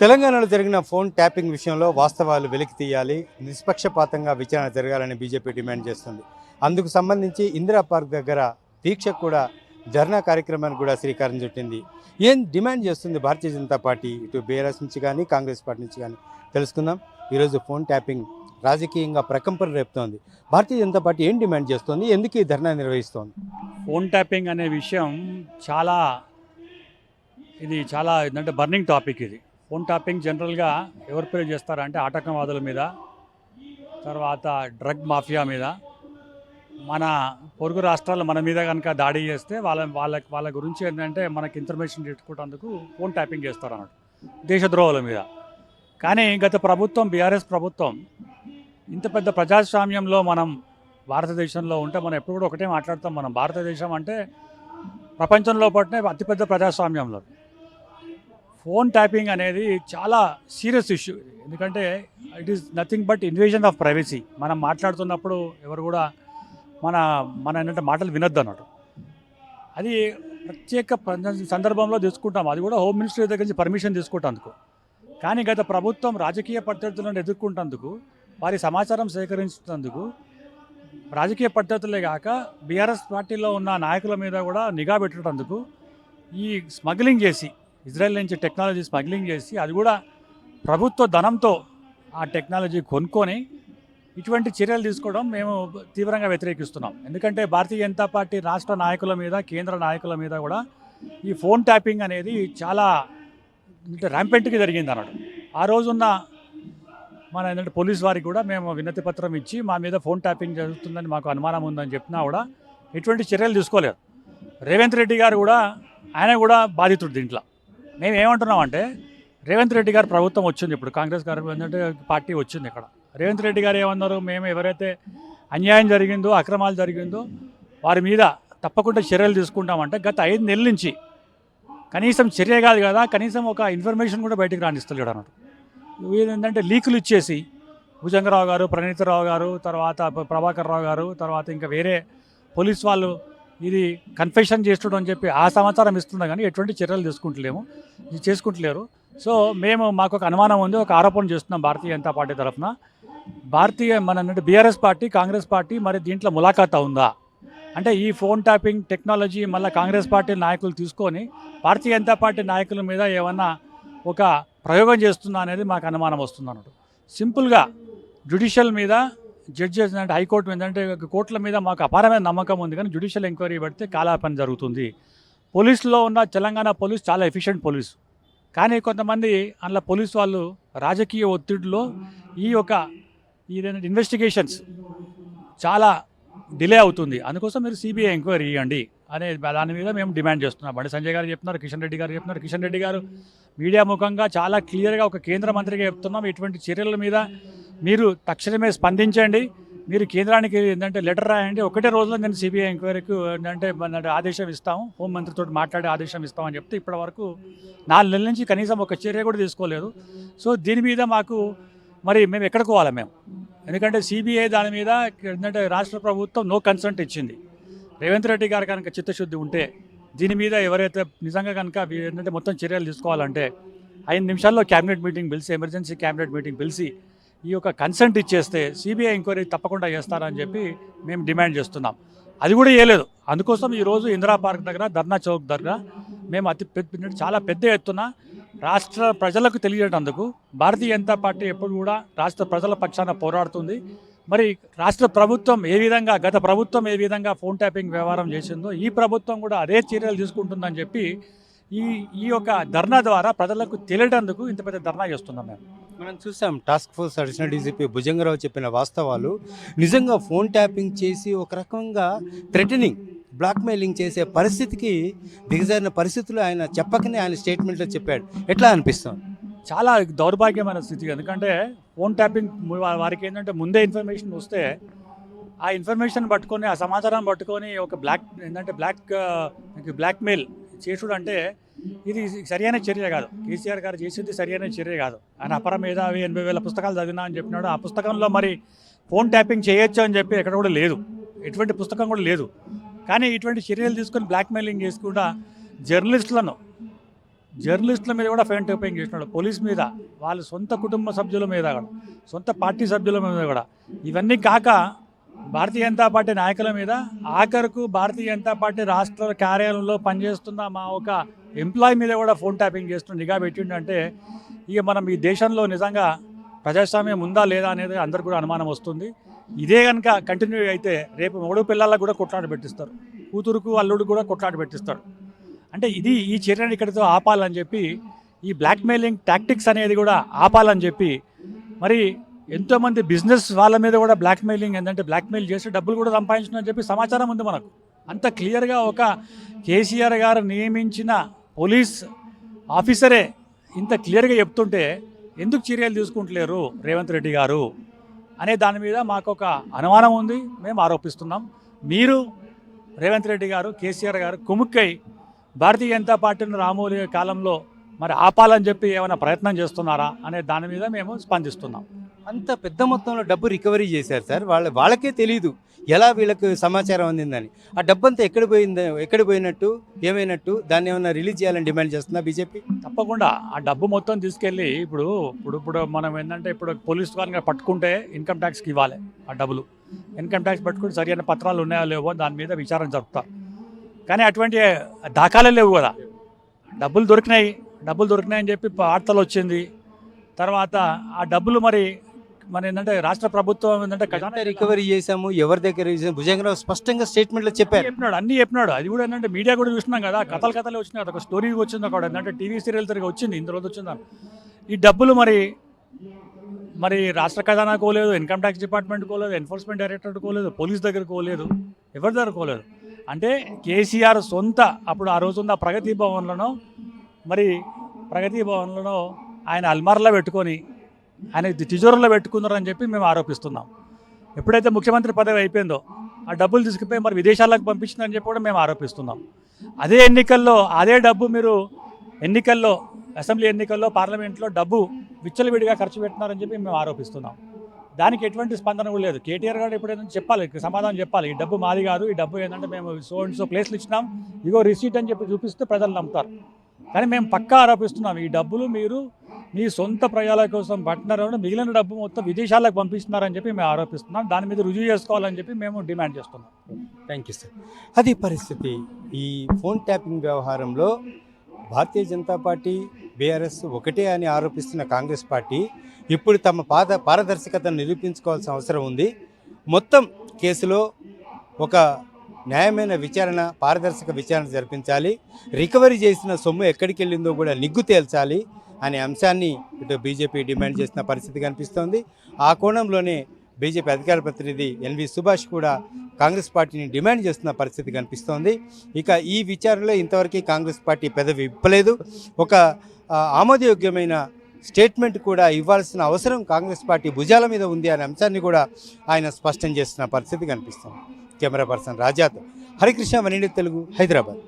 తెలంగాణలో జరిగిన phone tapping విషయంలో వాస్తవాలు వెలికి తీయాలి నిష్పక్షపాతంగా విచారణ జరగాలని బీజేపీ డిమాండ్ చేస్తుంది. అందుకు సంబంధించి ఇందిరా పార్క్ దగ్గర దీక్ష కూడా ధర్నా కార్యక్రమానికి కూడా శ్రీకారం చుట్టింది. ఏం డిమాండ్ చేస్తుంది భారతీయ జనతా పార్టీ? ఇటు బీఆర్ఎస్ నుంచి కానీ కాంగ్రెస్ పార్టీ నుంచి కానీ తెలుసుకుందాం. ఈరోజు ఫోన్ ట్యాపింగ్ రాజకీయంగా ప్రకంపన రేపుతోంది. భారతీయ జనతా పార్టీ ఏం డిమాండ్ చేస్తోంది? ఎందుకు ఈ ధర్నా నిర్వహిస్తోంది? ఫోన్ ట్యాపింగ్ అనే విషయం చాలా ఇది చాలా ఏంటంటే బర్నింగ్ టాపిక్ ఇది. ఫోన్ ట్యాపింగ్ జనరల్గా ఎవరి పేరు చేస్తారంటే ఆటంకవాదుల మీద తర్వాత డ్రగ్ మాఫియా మీద. మన పొరుగు రాష్ట్రాలు మన మీద కనుక దాడి చేస్తే వాళ్ళ వాళ్ళ వాళ్ళ గురించి ఏంటంటే మనకి ఇన్ఫర్మేషన్ తెచ్చుకోవడానికి ఫోన్ ట్యాపింగ్ చేస్తారు అన్నట్టు దేశద్రోహుల మీద. కానీ గత ప్రభుత్వం బీఆర్ఎస్ ప్రభుత్వం ఇంత పెద్ద ప్రజాస్వామ్యంలో మనం భారతదేశంలో ఉంటే మనం ఎప్పుడు కూడా ఒకటే మాట్లాడతాం మనం భారతదేశం అంటే ప్రపంచంలో పట్టిన అతిపెద్ద ప్రజాస్వామ్యంలో. ఫోన్ ట్యాపింగ్ అనేది చాలా సీరియస్ ఇష్యూ. ఎందుకంటే it is nothing but invasion of privacy. మనం మాట్లాడుతున్నప్పుడు ఎవరు కూడా మన మన ఏంటంటే మాటలు వినొద్దు అన్నట్టు. అది ప్రత్యేక సందర్భంలో తీసుకుంటాం. అది కూడా హోమ్ మినిస్ట్రీ దగ్గర నుంచి పర్మిషన్ తీసుకుంటందుకు. కానీ గత ప్రభుత్వం రాజకీయ పద్ధతులను ఎదుర్కొంటందుకు వారి సమాచారం సేకరించినందుకు రాజకీయ పద్ధతులే కాక బీఆర్ఎస్ పార్టీలో ఉన్న నాయకుల మీద కూడా నిఘా పెట్టేటందుకు ఈ స్మగ్లింగ్ చేసి ఇజ్రాయెల్ నుంచి టెక్నాలజీ స్మగ్లింగ్ చేసి అది కూడా ప్రభుత్వ ధనంతో ఆ టెక్నాలజీ కొనుక్కొని ఇటువంటి చర్యలు తీసుకోవడం మేము తీవ్రంగా వ్యతిరేకిస్తున్నాం. ఎందుకంటే భారతీయ జనతా పార్టీ రాష్ట్ర నాయకుల మీద కేంద్ర నాయకుల మీద కూడా ఈ ఫోన్ ట్యాపింగ్ అనేది చాలా ర్యాంపెంట్కి ర్యాంపెంట్గా జరిగింది అన్నాడు. ఆ రోజున్న మన ఏంటంటే పోలీస్ వారికి కూడా మేము వినతి పత్రం ఇచ్చి మా మీద ఫోన్ ట్యాపింగ్ జరుగుతుందని మాకు అనుమానం ఉందని చెప్పినా కూడా ఎటువంటి చర్యలు తీసుకోలేదు. రేవంత్ రెడ్డి గారు కూడా ఆయన కూడా బాధితుడు దీంట్లో. మేము ఏమంటున్నామంటే రేవంత్ రెడ్డి గారు ప్రభుత్వం వచ్చింది ఇప్పుడు. కాంగ్రెస్ గారు ఏంటంటే పార్టీ వచ్చింది ఇక్కడ. రేవంత్ రెడ్డి గారు ఏమన్నారు? మేము ఎవరైతే అన్యాయం జరిగిందో అక్రమాలు జరిగిందో వారి మీద తప్పకుండా చర్యలు తీసుకుంటామంటే గత ఐదు నెలల నుంచి కనీసం చర్య కాదు కదా కనీసం ఒక ఇన్ఫర్మేషన్ కూడా బయటికి రాణిస్తలేడు అన్నట్టు ఏంటంటే లీకులు ఇచ్చేసి భుజంగరావు గారు ప్రణీతరావు గారు తర్వాత ప్రభాకర్ రావు గారు తర్వాత ఇంకా వేరే పోలీస్ వాళ్ళు ఇది కన్ఫెషన్ చేస్తుండడం అని చెప్పి ఆ సమాచారం ఇస్తున్నా కానీ ఎటువంటి చర్యలు తీసుకుంటలేము. ఇది చేసుకుంటలేరు. సో మేము మాకు ఒక అనుమానం ఉంది. ఒక ఆరోపణ చేస్తున్నాం భారతీయ జనతా పార్టీ తరఫున. భారతీయ మన బీఆర్ఎస్ పార్టీ కాంగ్రెస్ పార్టీ మరి దీంట్లో ములాఖాత ఉందా? అంటే ఈ ఫోన్ ట్యాపింగ్ టెక్నాలజీ మళ్ళీ కాంగ్రెస్ పార్టీ నాయకులు తీసుకొని భారతీయ జనతా పార్టీ నాయకుల మీద ఏమన్నా ఒక ప్రయోగం చేస్తుందా అనేది మాకు అనుమానం వస్తుంది అన్నట్టు. సింపుల్గా జ్యుడిషియల్ మీద జడ్జెస్ అంటే హైకోర్టు మీద అంటే కోర్టుల మీద మాకు అపారమైన నమ్మకం ఉంది. కానీ జ్యుడిషియల్ ఎంక్వైరీ పెడితే కాలాపని జరుగుతుంది. పోలీసులో ఉన్న తెలంగాణ పోలీస్ చాలా ఎఫిషియెంట్ పోలీసు. కానీ కొంతమంది అందులో పోలీస్ వాళ్ళు రాజకీయ ఒత్తిడిలో ఈ యొక్క ఏదైనా ఇన్వెస్టిగేషన్స్ చాలా డిలే అవుతుంది. అందుకోసం మీరు సిబిఐ ఎంక్వైరీ ఇవ్వండి అనే దాని మీద మేము డిమాండ్ చేస్తున్నాం. బండి సంజయ్ గారు చెప్తున్నారు కిషన్ రెడ్డి గారు చెప్తున్నారు కిషన్ రెడ్డి గారు మీడియా ముఖంగా చాలా క్లియర్గా ఒక కేంద్ర మంత్రిగా చెప్తున్నాం. ఇటువంటి చర్యల మీద మీరు తక్షణమే స్పందించండి. మీరు కేంద్రానికి ఏంటంటే లెటర్ రాయండి. ఒకటే రోజులో నేను సిబిఐ ఎంక్వైరీకి ఏంటంటే మన ఆదేశం ఇస్తాము. హోంమంత్రితో మాట్లాడే ఆదేశం ఇస్తామని చెప్తే ఇప్పటి వరకు నాలుగు నెలల నుంచి కనీసం ఒక చర్య కూడా తీసుకోలేదు. సో దీని మీద మాకు మరి మేము ఎక్కడికి పోవాలి మేము? ఎందుకంటే సిబిఐ దాని మీద ఏంటంటే రాష్ట్ర ప్రభుత్వం నో కన్సల్ట్ ఇచ్చింది. రేవంత్ రెడ్డి గారు కనుక చిత్తశుద్ధి ఉంటే దీని మీద ఎవరైతే నిజంగా కనుక ఏంటంటే మొత్తం చర్యలు తీసుకోవాలంటే ఐదు నిమిషాల్లో క్యాబినెట్ మీటింగ్ పిలిచి ఎమర్జెన్సీ క్యాబినెట్ మీటింగ్ పిలిచి ఈ యొక్క కన్సెంట్ ఇచ్చేస్తే సిబిఐ ఎంక్వైరీ తప్పకుండా చేస్తారని చెప్పి మేము డిమాండ్ చేస్తున్నాం. అది కూడా వేయలేదు అందుకోసం ఈరోజు ఇందిరా పార్క్ దగ్గర ధర్నా చౌక్ దగ్గర మేము అతి పెద్ద చాలా పెద్ద ఎత్తున రాష్ట్ర ప్రజలకు తెలియజేటందుకు భారతీయ జనతా పార్టీ ఎప్పుడు కూడా రాష్ట్ర ప్రజల పక్షాన పోరాడుతుంది. మరి రాష్ట్ర ప్రభుత్వం ఏ విధంగా గత ప్రభుత్వం ఏ విధంగా ఫోన్ ట్యాపింగ్ వ్యవహారం చేసిందో ఈ ప్రభుత్వం కూడా అదే చర్యలు తీసుకుంటుందని చెప్పి ఈ ఈ యొక్క ధర్నా ద్వారా ప్రజలకు తెలియటందుకు ఇంత పెద్ద ధర్నా చేస్తున్నాం మేము. మనం చూసాం task force additional DGP Bhujangarao చెప్పిన వాస్తవాలు. నిజంగా ఫోన్ ట్యాపింగ్ చేసి ఒక రకంగా థ్రెటనింగ్ బ్లాక్మెయిలింగ్ చేసే పరిస్థితికి దిగజారిన పరిస్థితులు ఆయన చెప్పకనే ఆయన స్టేట్మెంట్లో చెప్పాడు. ఎట్లా అనిపిస్తుంది? చాలా దౌర్భాగ్యమైన స్థితి. ఎందుకంటే ఫోన్ ట్యాపింగ్ వారికి ఏంటంటే ముందే ఇన్ఫర్మేషన్ వస్తే ఆ ఇన్ఫర్మేషన్ పట్టుకొని ఆ సమాచారం పట్టుకొని ఒక బ్లాక్ ఏంటంటే బ్లాక్ బ్లాక్మెయిల్ చేసుడు అంటే ఇది సరైన చర్య కాదు. కేసీఆర్ గారు చేసేది సరైన చర్య కాదు. ఆయన అపర మేధావి ఎనభై వేల పుస్తకాలు చదివినా అని చెప్పినాడు. ఆ పుస్తకంలో మరి ఫోన్ ట్యాపింగ్ చేయొచ్చు అని చెప్పి ఎక్కడ కూడా లేదు. ఎటువంటి పుస్తకం కూడా లేదు. కానీ ఇటువంటి చర్యలు తీసుకొని బ్లాక్మెయిలింగ్ చేసుకుండా జర్నలిస్టులను జర్నలిస్టుల మీద కూడా ఫోన్ ట్యాపింగ్ చేసినాడు. పోలీస్ మీద వాళ్ళ సొంత కుటుంబ సభ్యుల మీద కూడా సొంత పార్టీ సభ్యుల మీద కూడా. ఇవన్నీ కాక భారతీయ జనతా పార్టీ నాయకుల మీద ఆఖరుకు భారతీయ జనతా పార్టీ రాష్ట్ర కార్యాలయంలో పనిచేస్తున్న మా ఒక ఎంప్లాయీ మీద కూడా ఫోన్ ట్యాపింగ్ చేస్తూ నిఘా పెట్టిండంటే ఇక మనం ఈ దేశంలో నిజంగా ప్రజాస్వామ్యం ఉందా లేదా అనేది అందరికి కూడా అనుమానం వస్తుంది. ఇదే కనుక కంటిన్యూ అయితే రేపు మూడు పిల్లలకు కూడా కొట్లాట పెట్టిస్తారు. కూతురుకు అల్లుడు కూడా కొట్లాట పెట్టిస్తాడు అంటే ఇది ఈ చర్యను ఇక్కడితో ఆపాలని చెప్పి ఈ బ్లాక్మెయిలింగ్ టాక్టిక్స్ అనేది కూడా ఆపాలని చెప్పి మరి ఎంతోమంది బిజినెస్ వాళ్ళ మీద కూడా బ్లాక్మెయిలింగ్ ఏంటంటే బ్లాక్మెయిల్ చేసి డబ్బులు కూడా సంపాదించిన చెప్పి సమాచారం ఉంది మనకు. అంత క్లియర్గా ఒక కేసీఆర్ గారు నియమించిన పోలీస్ ఆఫీసరే ఇంత క్లియర్గా చెప్తుంటే ఎందుకు చర్యలు తీసుకుంటలేరు రేవంత్ రెడ్డి గారు అనే దాని మీద మాకు ఒక అనుమానం ఉంది. మేము ఆరోపిస్తున్నాం. మీరు రేవంత్ రెడ్డి గారు కేసీఆర్ గారు కుముక్కై భారతీయ జనతా పార్టీని రామోలి కాలంలో మరి ఆపాలని చెప్పి ఏమైనా ప్రయత్నం చేస్తున్నారా అనే దాని మీద మేము స్పందిస్తున్నాం. అంత పెద్ద మొత్తంలో డబ్బు రికవరీ చేశారు సార్. వాళ్ళ వాళ్ళకే తెలియదు ఎలా వీళ్ళకు సమాచారం అందిందని. ఆ డబ్బు అంతా ఎక్కడ పోయింది ఎక్కడ పోయినట్టు ఏమైనట్టు దాన్ని ఏమైనా రిలీజ్ చేయాలని డిమాండ్ చేస్తుందా బీజేపీ? తప్పకుండా. ఆ డబ్బు మొత్తం తీసుకెళ్ళి ఇప్పుడు ఇప్పుడు ఇప్పుడు మనం ఏంటంటే ఇప్పుడు పోలీస్ వారిని పట్టుకుంటే ఇన్కమ్ ట్యాక్స్కి ఇవ్వాలి ఆ డబ్బులు. ఇన్కమ్ ట్యాక్స్ పట్టుకుంటే సరైన పత్రాలు ఉన్నాయో లేవో దాని మీద విచారణ జరుపుతారు కానీ అటువంటి దాఖలే లేవు కదా. డబ్బులు దొరికినాయి. డబ్బులు దొరికినాయని చెప్పి వార్తలు వచ్చింది. తర్వాత ఆ డబ్బులు మరి మన ఏంటంటే రాష్ట్ర ప్రభుత్వం ఏంటంటే ఖజానా రికవరీ చేశాము ఎవరి దగ్గర చేసాము భుజంగరావు స్పష్టంగా స్టేట్మెంట్లో చెప్పారు. చెప్పినాడు అన్ని చెప్పినాడు. అది కూడా ఏంటంటే మీడియా కూడా చూసినాం కదా కథలు కథలు వచ్చినాయి. కదా ఒక స్టోరీ వచ్చింది అక్కడ ఏంటంటే టీవీ సీరియల్ తిరిగి వచ్చింది ఇంత రోజు వచ్చింది. ఈ డబ్బులు మరి మరి రాష్ట్ర ఖజానా కోలేదు ఇన్కమ్ ట్యాక్స్ డిపార్ట్మెంట్ కోలేదు ఎన్ఫోర్స్మెంట్ డైరెక్టరేట్ కోలేదు పోలీస్ దగ్గర కోలేదు ఎవరి దగ్గర కోలేదు అంటే కేసీఆర్ సొంత అప్పుడు ఆ రోజు ఉన్న ప్రగతి భవన్లను మరి ప్రగతి భవన్లను ఆయన అల్మార్లో పెట్టుకొని ఆయన తిజోరులో పెట్టుకున్నారని చెప్పి మేము ఆరోపిస్తున్నాం. ఎప్పుడైతే ముఖ్యమంత్రి పదవి అయిపోయిందో ఆ డబ్బులు తీసుకుపోయి మరి విదేశాలకు పంపించిందని చెప్పి కూడా మేము ఆరోపిస్తున్నాం. అదే ఎన్నికల్లో అదే డబ్బు మీరు ఎన్నికల్లో అసెంబ్లీ ఎన్నికల్లో పార్లమెంట్లో డబ్బు విచ్చలవిడిగా ఖర్చు పెట్టినారని చెప్పి మేము ఆరోపిస్తున్నాం. దానికి ఎటువంటి స్పందన కూడా లేదు. కేటీఆర్ గారు ఎప్పుడైనా చెప్పాలి సమాధానం చెప్పాలి. ఈ డబ్బు మాది కాదు ఈ డబ్బు ఏంటంటే మేము సో అండ్ సో ప్లేస్లు ఇచ్చినాం ఇగో రిసీట్ అని చెప్పి చూపిస్తే ప్రజలు నమ్ముతారు. కానీ మేము పక్కా ఆరోపిస్తున్నాం ఈ డబ్బులు మీరు మీ సొంత ప్రజల కోసం పట్టినారు మిగిలిన డబ్బు మొత్తం విదేశాలకు పంపిస్తున్నారని చెప్పి మేము ఆరోపిస్తున్నాం. దాని మీద రుజువు చేసుకోవాలని చెప్పి మేము డిమాండ్ చేస్తున్నాం. Thank you sir. అది పరిస్థితి ఈ ఫోన్ ట్యాపింగ్ వ్యవహారంలో భారతీయ జనతా పార్టీ బీఆర్ఎస్ ఒకటే అని ఆరోపిస్తున్న కాంగ్రెస్ పార్టీ ఇప్పుడు తమ పాద పారదర్శకతను నిరూపించుకోవాల్సిన అవసరం ఉంది. మొత్తం కేసులో ఒక న్యాయమైన విచారణ పారదర్శక విచారణ జరిపించాలి. రికవరీ చేసిన సొమ్ము ఎక్కడికి వెళ్ళిందో కూడా నిగ్గు తేల్చాలి. అనే అంశాన్ని ఇటు బీజేపీ డిమాండ్ చేసిన పరిస్థితి కనిపిస్తోంది. ఆ కోణంలోనే బీజేపీ అధికార ప్రతినిధి ఎన్వి సుభాష్ కూడా కాంగ్రెస్ పార్టీని డిమాండ్ చేస్తున్న పరిస్థితి కనిపిస్తోంది. ఇక ఈ విచారణలో ఇంతవరకు కాంగ్రెస్ పార్టీ పెదవి ఇప్పలేదు ఒక ఆమోదయోగ్యమైన స్టేట్మెంట్ కూడా ఇవ్వాల్సిన అవసరం కాంగ్రెస్ పార్టీ భుజాల మీద ఉంది అనే అంశాన్ని కూడా ఆయన స్పష్టం చేస్తున్న పరిస్థితి కనిపిస్తుంది. కెమెరా పర్సన్ రాజాతో హరికృష్ణ వనిండి తెలుగు హైదరాబాద్.